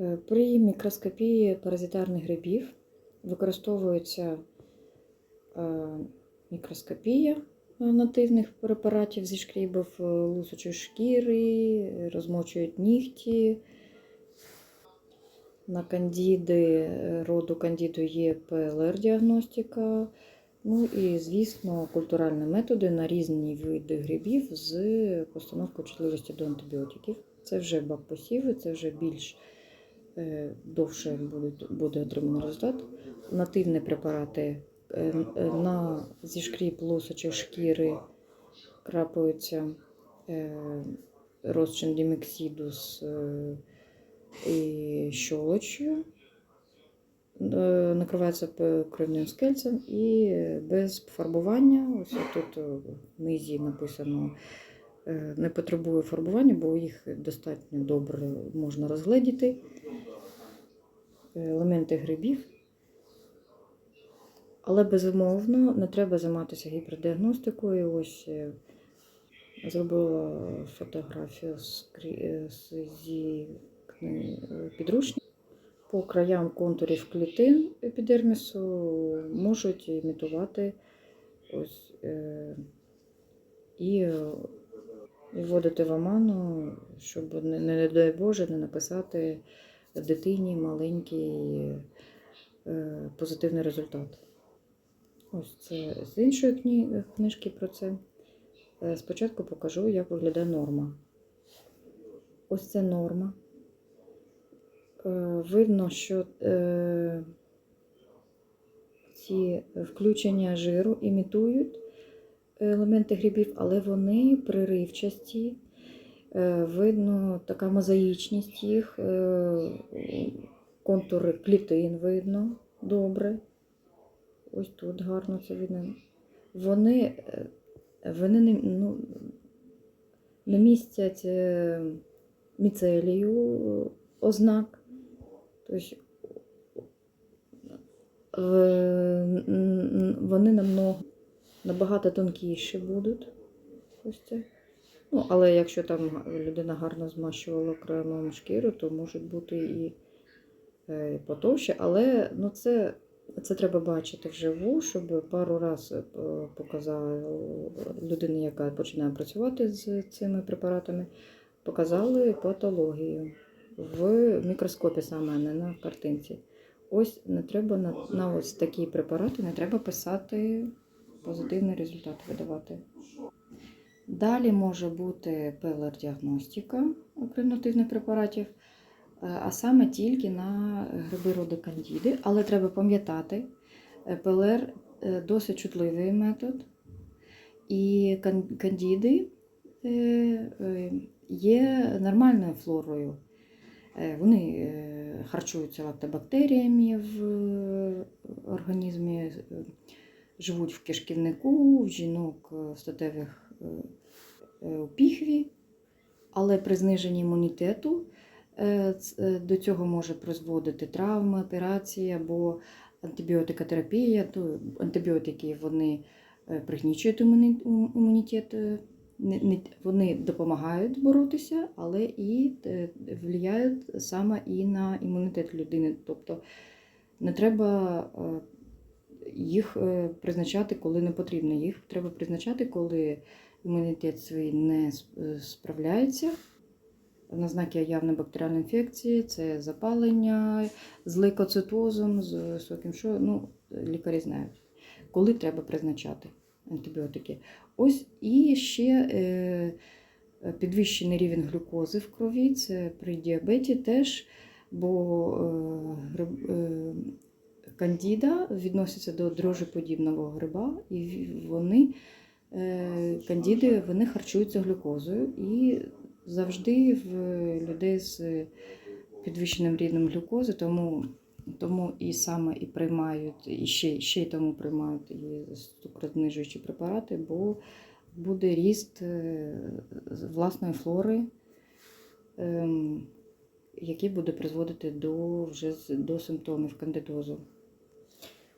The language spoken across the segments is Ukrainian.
Е, При мікроскопії паразитарних грибів використовується е, мікроскопія нативних препаратів зі шкрібів, е, лусочої шкіри, розмочують нігті. На кандіди роду кандіду є ПЛР-діагностика. Ну і, звісно, культуральні методи на різні види грибів з постановкою чутливості до антибіотиків. Це вже бакпосіви, це вже більш довше буде, отриманий результат. Нативні препарати е, е, на зі шкріп лосочої шкіри крапаються е, розчин дімексіду з е, і щолочю, е, накривається кровним скельцем і без фарбування. Ось тут е, в низі написано е, не потребує фарбування, бо їх достатньо добре можна розгледіти. Елементи грибів. Але безумовно не треба займатися гіпердіагностикою. Ось е, зробила фотографію е, зі е, підручника. По краям контурів клітин епідермісу можуть імітувати ось, е, і, е, вводити в оману, щоб не, не дай Боже не написати дитині маленький е, позитивний результат. Ось це з іншої кні- книжки про це. Е, Спочатку покажу, як виглядає норма. Ось це норма. Е, Видно, що е, ці включення жиру імітують елементи грибів, але вони приривчасті. Е, Видно така мозаїчність їх, е, контури клітин видно добре. Ось тут гарно це видно. Вони, е, вони не, ну, не містять міцелію ознак. Тобто вони намного, набагато тонкіші будуть. Ось це. Ну, але якщо там людина гарно змащувала кремом шкіру, то можуть бути і е, потовще. Але ну, це, це треба бачити вживу, щоб пару разів показала людині, яка починає працювати з цими препаратами, показали патологію в мікроскопі саме, не на картинці. Ось не треба на, на ось такі препарати не треба писати позитивний результат видавати. Далі може бути ПЛР-діагностика альтернативних препаратів, е, а саме тільки на гриби роду кандіди. Але треба пам'ятати, е, ПЛР е, досить чутливий метод, і кандіди е, е, є нормальною флорою. Е, Вони е, харчуються лактобактеріями в е, організмі, е, живуть в кишківнику, в жінок е, статевих е, е, у піхві, але при зниженні імунітету до цього може призводити травми, операції або антибіотикотерапія. То антибіотики вони пригнічують імунітет. Вони допомагають боротися, але і впливають саме і на імунітет людини. Тобто не треба їх е, призначати, коли не потрібно. Їх треба призначати, коли імунітет свій не е, справляється. На знаки явної бактеріальної інфекції це запалення з лейкоцитозом, з високим що, ну, лікарі знають, коли треба призначати антибіотики. Ось і ще е, підвищений рівень глюкози в крові, це при діабеті теж, бо е, е, кандіда відноситься до дрожжеподібного гриба, і вони, е, кандіди, вони харчуються глюкозою. І завжди в людей з підвищеним рівнем глюкози, тому, тому і саме і приймають, і ще, ще й тому приймають і цукрознижуючі препарати, бо буде ріст е, власної флори, ем, який буде призводити до, вже до симптомів кандидозу.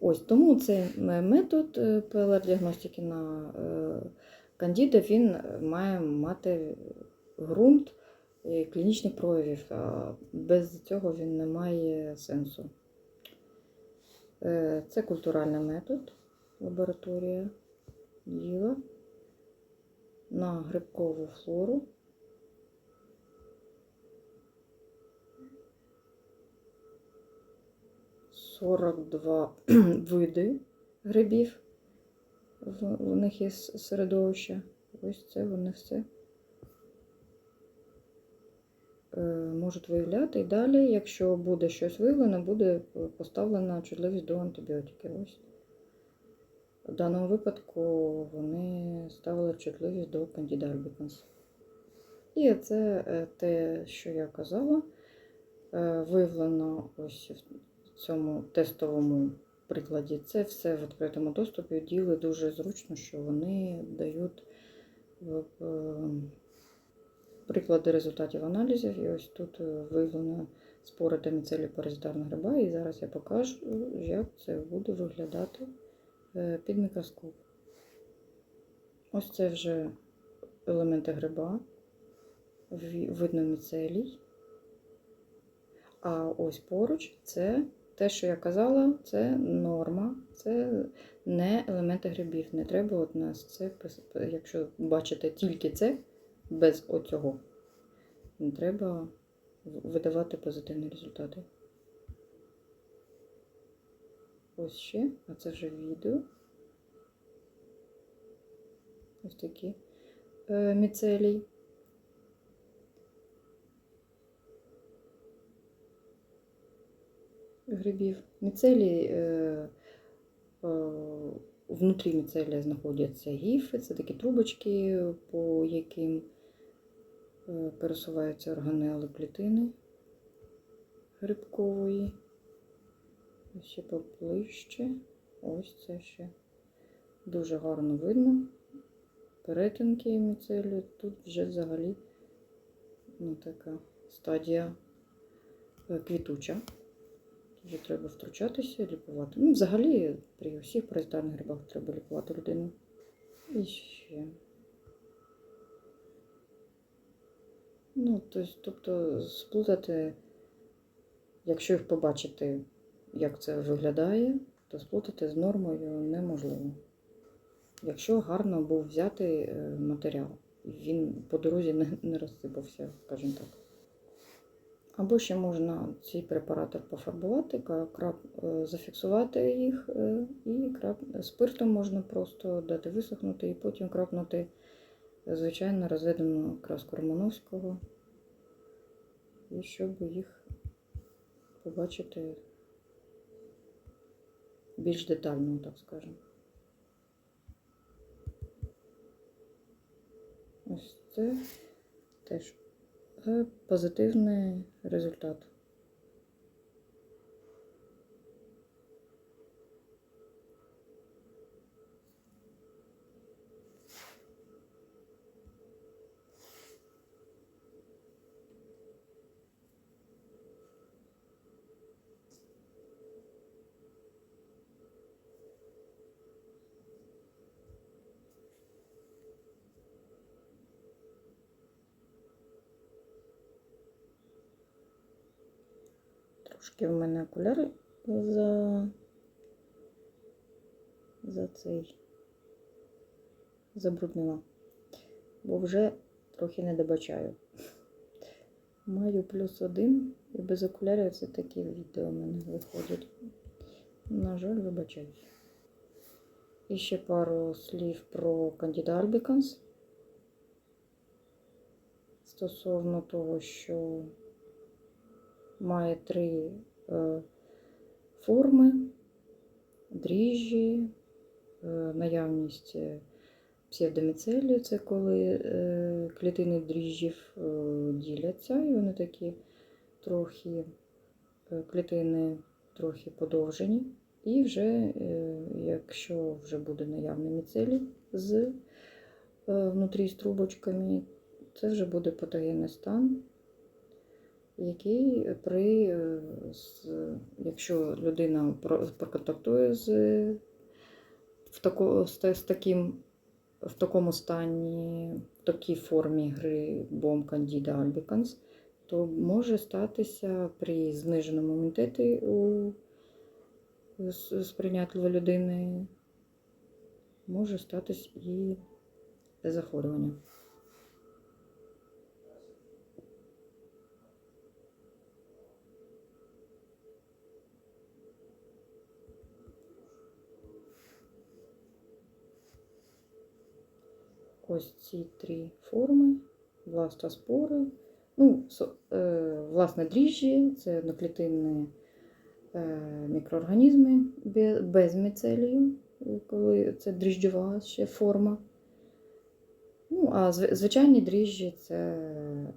Ось тому цей метод е, ПЛР-діагностики на е, кандіда він має мати ґрунт е, клінічних проявів. А без цього він не має сенсу. Е, Це культуральний метод, лабораторія діла на грибкову флору. Сорок два види грибів в них є середовище. Ось це вони все е, можуть виявляти. І далі, якщо буде щось виявлено, буде поставлена чутливість до антибіотиків. Ось. В даному випадку вони ставили чутливість до albicans. І це е, те, що я казала, е, виявлено ось цьому тестовому прикладі. Це все в відкритому доступі. Діли дуже зручно, що вони дають е, приклади результатів аналізів. І ось тут е, виявлено спори та міцелі паразитарного гриба. І зараз я покажу, як це буде виглядати е, під мікроскоп. Ось це вже елементи гриба, видно міцелій. А ось поруч це те, що я казала, це норма, це не елементи грибів. Не треба от нас це, якщо бачите тільки це, без оцього, не треба видавати позитивні результати. Ось ще, а це вже відео. Ось такі е, міцелій. Грибів. Міцелій, е, е, внутрі міцелія знаходяться гіфи, це такі трубочки, по яким е, пересуваються органели клітини грибкової. Ще поближче. Ось це ще дуже гарно видно. Перетинки міцелію. Тут вже взагалі ну, така стадія квітуча. Вже треба втручатися, лікувати. Ну, взагалі, при усіх паразитарних грибах треба лікувати людину. І ще. Ну, тобто, сплутати, якщо їх побачити, як це виглядає, то сплутати з нормою неможливо. Якщо гарно був взятий е, матеріал, він по дорозі не розсипався, скажімо так. Або ще можна ці препарати пофарбувати, е, зафіксувати їх е, і крап, спиртом можна просто дати висохнути і потім крапнути е, звичайно розведену краску Романовського, і щоб їх побачити більш детально, так скажемо. Ось це теж е, позитивний результат. Трошки в мене окуляри за, за цей забруднила, бо вже трохи не добачаю. Маю плюс один, і без окулярів це такі відео в мене виходять. На жаль, вибачаюсь. І ще пару слів про Candida albicans. Стосовно того, що має три е, форми, дріжджі, е, наявність е, псевдоміцелію, це коли клітини дріжджів діляться, і вони такі трохи клітини трохи подовжені. І вже, якщо вже буде наявний міцелій з внутрі з трубочками, це вже буде патогенний стан який при, е, якщо людина проконтактує з, в тако, з, таким в такому стані, в такій формі гри грибом Candida albicans, то може статися при зниженому імунітеті у сприйнятливої людини, може статись і захворювання. Ось ці три форми, властоспори. Ну, е, власне, дріжджі це одноклітинні е, мікроорганізми без міцелію, коли це дріжджова ще форма. Ну, а звичайні дріжджі це е,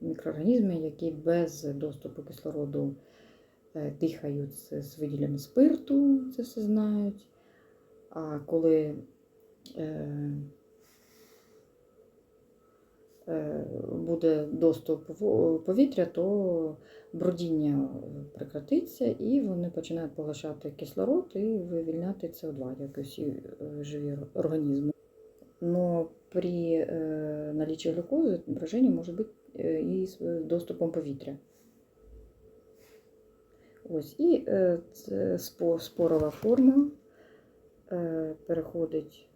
мікроорганізми, які без доступу кислороду дихають з, виділами спирту, це все знають. А коли буде доступ во- повітря, то бродіння прекратиться і вони починають поглощати кислород і вивільняти СО2, як і всі е, живі організми. Но при е, наличии глюкози брожение може бути е, і з доступом повітря. Ось, і е, спорова форма е, переходить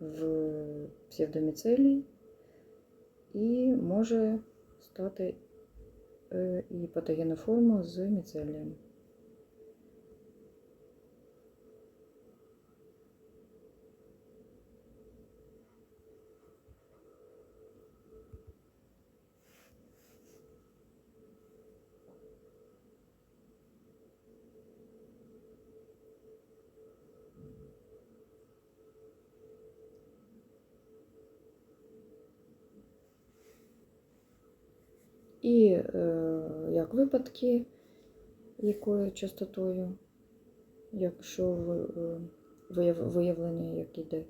в псевдоміцелій і може стати е, і патогенна форма з міцелієм. І е, як випадки, якою частотою, якщо е, виявлення як іде.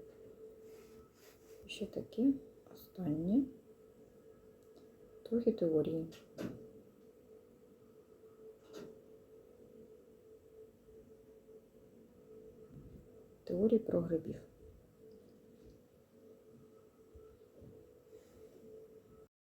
Ще таке останнє. Трохи теорії. Теорії про грибів.